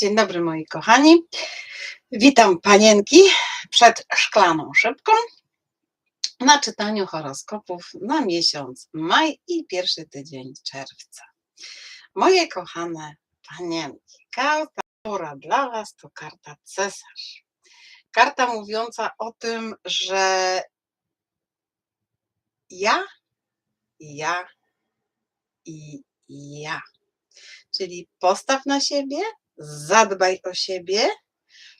Dzień dobry moi kochani. Witam panienki przed szklaną szybką na czytaniu horoskopów na miesiąc maj i pierwszy tydzień czerwca. Moje kochane panienki, karta, która dla was to karta cesarz. Karta mówiąca o tym, że ja, ja i ja. Czyli postaw na siebie, zadbaj o siebie,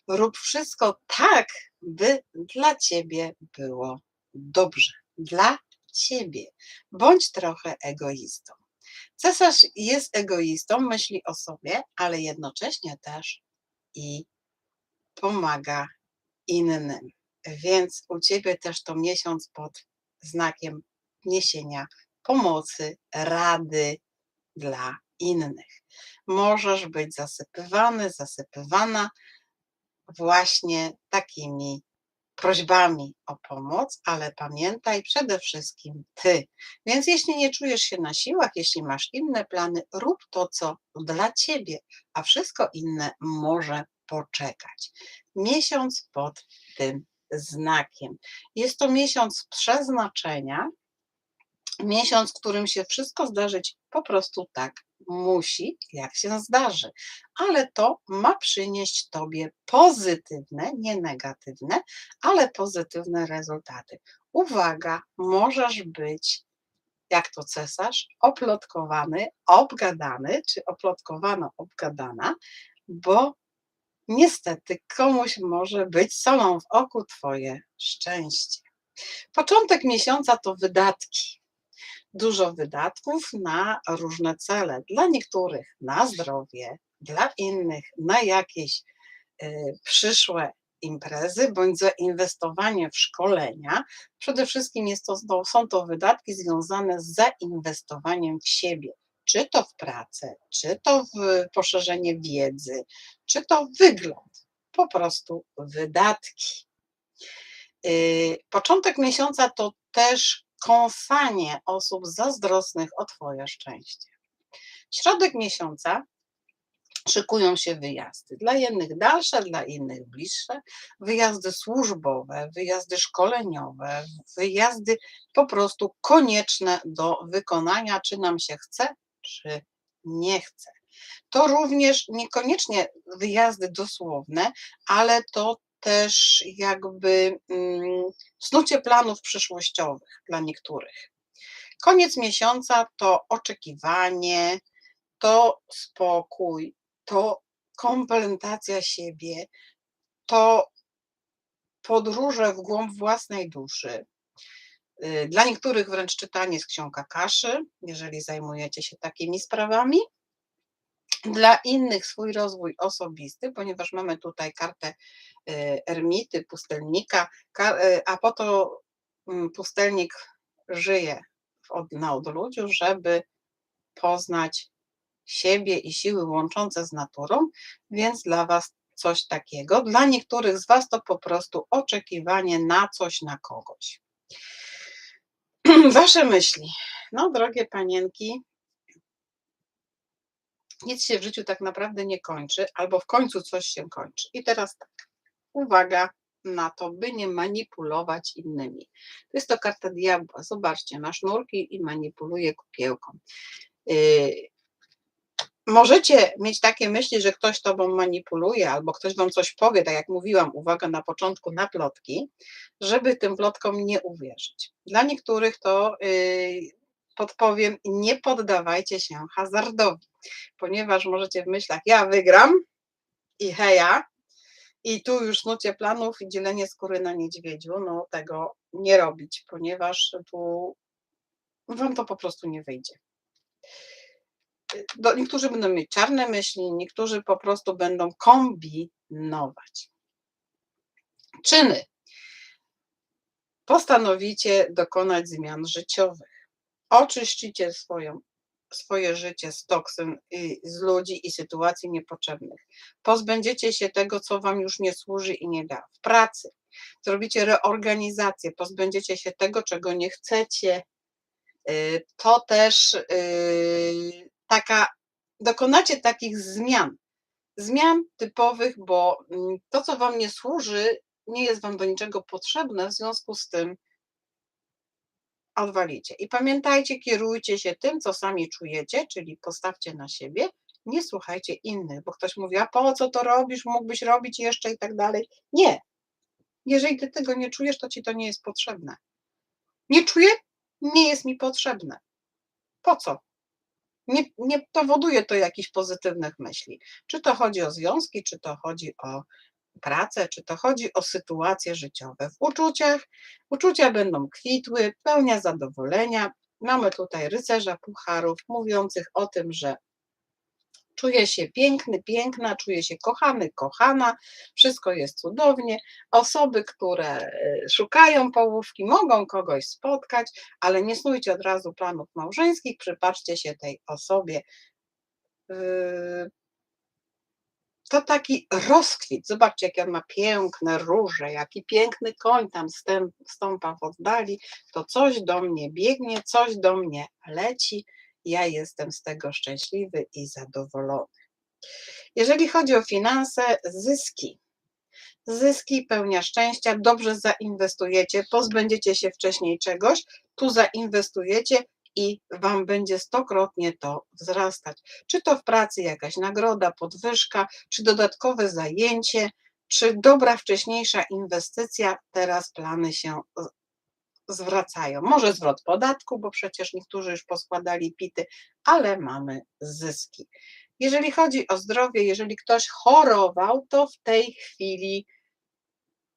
rób wszystko tak, by dla ciebie było dobrze. Dla ciebie. Bądź trochę egoistą. Cesarz jest egoistą, myśli o sobie, ale jednocześnie też i pomaga innym. Więc u ciebie też to miesiąc pod znakiem niesienia pomocy, rady dla innych. Możesz być zasypywany, zasypywana właśnie takimi prośbami o pomoc, ale pamiętaj przede wszystkim ty. Więc jeśli nie czujesz się na siłach, jeśli masz inne plany, rób to, co dla ciebie, a wszystko inne może poczekać. Miesiąc pod tym znakiem. Jest to miesiąc przeznaczenia, miesiąc, w którym się wszystko zdarzyć po prostu tak musi, jak się zdarzy, ale to ma przynieść Tobie pozytywne, nie negatywne, ale pozytywne rezultaty. Uwaga, możesz być, jak to cesarz, oplotkowany, obgadany, czy oplotkowana, obgadana, bo niestety komuś może być solą w oku Twoje szczęście. Początek miesiąca to wydatki dużo wydatków na różne cele. Dla niektórych na zdrowie, dla innych na jakieś y, przyszłe imprezy bądź zainwestowanie w szkolenia. Przede wszystkim jest to, są to wydatki związane z zainwestowaniem w siebie. Czy to w pracę, czy to w poszerzenie wiedzy, czy to wygląd. Po prostu wydatki. Y, początek miesiąca to też kąsanie osób zazdrosnych o Twoje szczęście. Środek miesiąca szykują się wyjazdy. Dla jednych dalsze, dla innych bliższe, wyjazdy służbowe, wyjazdy szkoleniowe, wyjazdy po prostu konieczne do wykonania, czy nam się chce, czy nie chce. To również niekoniecznie wyjazdy dosłowne, ale to też jakby mm, snucie planów przyszłościowych dla niektórych. Koniec miesiąca to oczekiwanie, to spokój, to komplementacja siebie, to podróże w głąb własnej duszy. Y, dla niektórych wręcz czytanie z książka kaszy, jeżeli zajmujecie się takimi sprawami dla innych swój rozwój osobisty, ponieważ mamy tutaj kartę y, ermity, pustelnika, y, a po to mm, pustelnik żyje na odludziu, żeby poznać siebie i siły łączące z naturą, więc dla Was coś takiego. Dla niektórych z Was to po prostu oczekiwanie na coś, na kogoś. Wasze myśli. No, drogie panienki, nic się w życiu tak naprawdę nie kończy, albo w końcu coś się kończy. I teraz tak, uwaga na to, by nie manipulować innymi. To jest to karta diabła. Zobaczcie, ma sznurki i manipuluje kukiełką. Yy, możecie mieć takie myśli, że ktoś tobą manipuluje, albo ktoś wam coś powie, tak jak mówiłam, uwaga na początku na plotki, żeby tym plotkom nie uwierzyć. Dla niektórych to yy, podpowiem, nie poddawajcie się hazardowi, ponieważ możecie w myślach, ja wygram i heja, i tu już nucie planów i dzielenie skóry na niedźwiedziu, no tego nie robić, ponieważ tu wam to po prostu nie wyjdzie. Do, niektórzy będą mieć czarne myśli, niektórzy po prostu będą kombinować. Czyny. Postanowicie dokonać zmian życiowych oczyścicie swoją, swoje życie z toksyn, i z ludzi i sytuacji niepotrzebnych. Pozbędziecie się tego, co wam już nie służy i nie da. W pracy zrobicie reorganizację, pozbędziecie się tego, czego nie chcecie. Y, to też y, taka, dokonacie takich zmian zmian typowych, bo, mm, to, co wam nie służy, nie jest wam do niczego potrzebne, w związku z tym odwalicie. I pamiętajcie, kierujcie się tym, co sami czujecie, czyli postawcie na siebie, nie słuchajcie innych, bo ktoś mówi: „A po co to robisz? Mógłbyś robić jeszcze i tak dalej”. Nie. Jeżeli ty tego nie czujesz, to ci to nie jest potrzebne. Nie czuję, nie jest mi potrzebne. Po co? Nie nie powoduje to jakichś pozytywnych myśli. Czy to chodzi o związki, czy to chodzi o pracę, czy to chodzi o sytuacje życiowe. W uczuciach uczucia będą kwitły, pełnia zadowolenia. Mamy tutaj rycerza pucharów mówiących o tym, że czuję się piękny, piękna, czuję się kochany, kochana, wszystko jest cudownie. Osoby, które, y, szukają połówki, mogą kogoś spotkać, ale nie snujcie od razu planów małżeńskich, przypatrzcie się tej osobie. To taki rozkwit. Zobaczcie, jakie on ma piękne róże, jaki piękny koń tam stąpa w oddali. To coś do mnie biegnie, coś do mnie leci. Ja jestem z tego szczęśliwy i zadowolony. Jeżeli chodzi o finanse, zyski. Zyski, pełnia szczęścia, dobrze zainwestujecie, pozbędziecie się wcześniej czegoś, tu zainwestujecie i wam będzie stokrotnie to wzrastać. Czy to w pracy jakaś nagroda, podwyżka, czy dodatkowe zajęcie, czy dobra wcześniejsza inwestycja, teraz plany się zwracają. Może zwrot podatku, bo przecież niektórzy już poskładali PIT-y, ale mamy zyski. Jeżeli chodzi o zdrowie, jeżeli ktoś chorował, to w tej chwili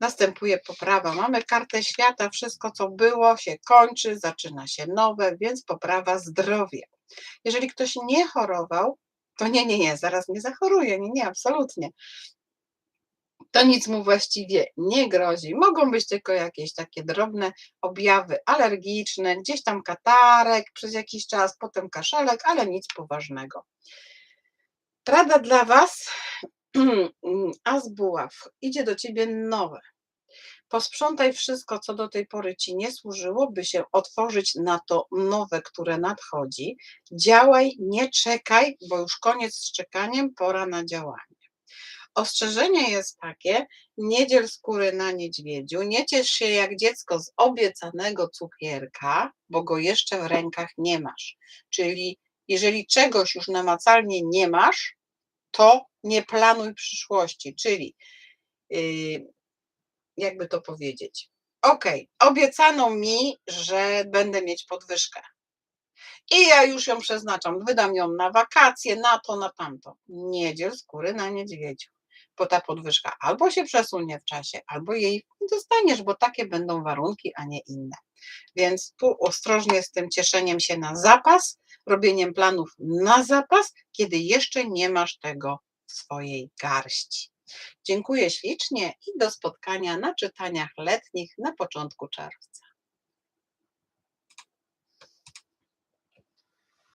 następuje poprawa. Mamy kartę świata, wszystko co było się kończy, zaczyna się nowe, więc poprawa zdrowia. Jeżeli ktoś nie chorował, to nie, nie, nie, zaraz nie zachoruje, nie, nie, absolutnie. To nic mu właściwie nie grozi. Mogą być tylko jakieś takie drobne objawy alergiczne, gdzieś tam katarek przez jakiś czas, potem kaszelek, ale nic poważnego. Rada dla was, as buław, idzie do ciebie nowe. Posprzątaj wszystko, co do tej pory ci nie służyło, by się otworzyć na to nowe, które nadchodzi. Działaj, nie czekaj, bo już koniec z czekaniem, pora na działanie. Ostrzeżenie jest takie: nie dziel skóry na niedźwiedziu, nie ciesz się jak dziecko z obiecanego cukierka, bo go jeszcze w rękach nie masz. Czyli jeżeli czegoś już namacalnie nie masz, to nie planuj przyszłości, czyli, yy, jakby to powiedzieć, okej, obiecano mi, że będę mieć podwyżkę. I ja już ją przeznaczam, wydam ją na wakacje, na to, na tamto. Nie dziel skóry na niedźwiedziu, bo ta podwyżka albo się przesunie w czasie, albo jej nie dostaniesz, bo takie będą warunki, a nie inne. Więc tu ostrożnie z tym cieszeniem się na zapas, robieniem planów na zapas, kiedy jeszcze nie masz tego w swojej garści. Dziękuję ślicznie i do spotkania na czytaniach letnich na początku czerwca.